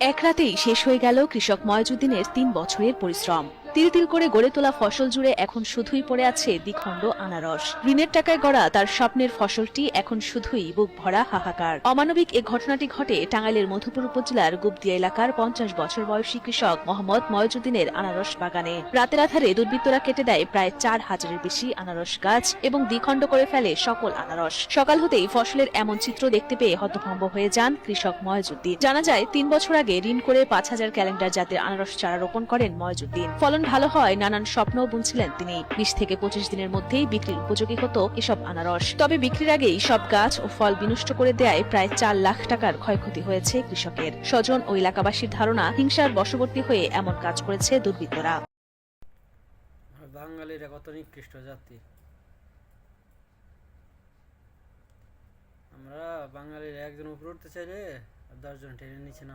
এক রাতেই শেষ হয়ে গেল কৃষক ময়জুদ্দিনের তিন বছরের পরিশ্রম। তিল তিল করে গড়ে তোলা ফসল জুড়ে এখন শুধুই পড়ে আছে দ্বিখণ্ড আনারস। ঋণের টাকায় গড়া তার স্বপ্নের ফসলটি এখন শুধুই বুক ভরা হাহাকার। অমানবিক এ ঘটনাটি ঘটে টাঙ্গাইলের মধুপুর উপজেলার গুপদিয়া এলাকার পঞ্চাশ বছর বয়সী কৃষক মোহাম্মদ ময়জুদ্দিনের আনারস বাগানে। রাতের আধারে দুর্বৃত্তরা কেটে দেয় প্রায় চার হাজারের বেশি আনারস গাছ এবং দ্বিখণ্ড করে ফেলে সকল আনারস। সকাল হতেই ফসলের এমন চিত্র দেখতে পেয়ে হতভম্ব হয়ে যান কৃষক ময়জুদ্দিন। জানা যায়, তিন বছর আগে ঋণ করে পাঁচ হাজার ক্যালেন্ডার জাতের আনারস চারা রোপণ করেন ময়জুদ্দিন। ফলন ভালো হয়, নানান স্বপ্নও বুনছিলেন তিনি। বিশ থেকে পঁচিশ দিনের মধ্যেই বিক্রির উপযোগী হতো এসব আনারস। তবে বিক্রির আগেই সব গাছ ও ফল বিনষ্ট করে দেয় প্রায় চার লাখ টাকার ক্ষয়ক্ষতি হয়েছে কৃষকের। স্বজন ও এলাকাবাসীর ধারণা, হিংসার বশবর্তী হয়ে এমন কাজ করেছে দুর্বৃত্তরা। বাঙালিরা কত নিকৃষ্ট জাতি। আমরা বাঙালিরা একজন উপরে উঠতে চাইলে দশজন টেনে নিচে নাম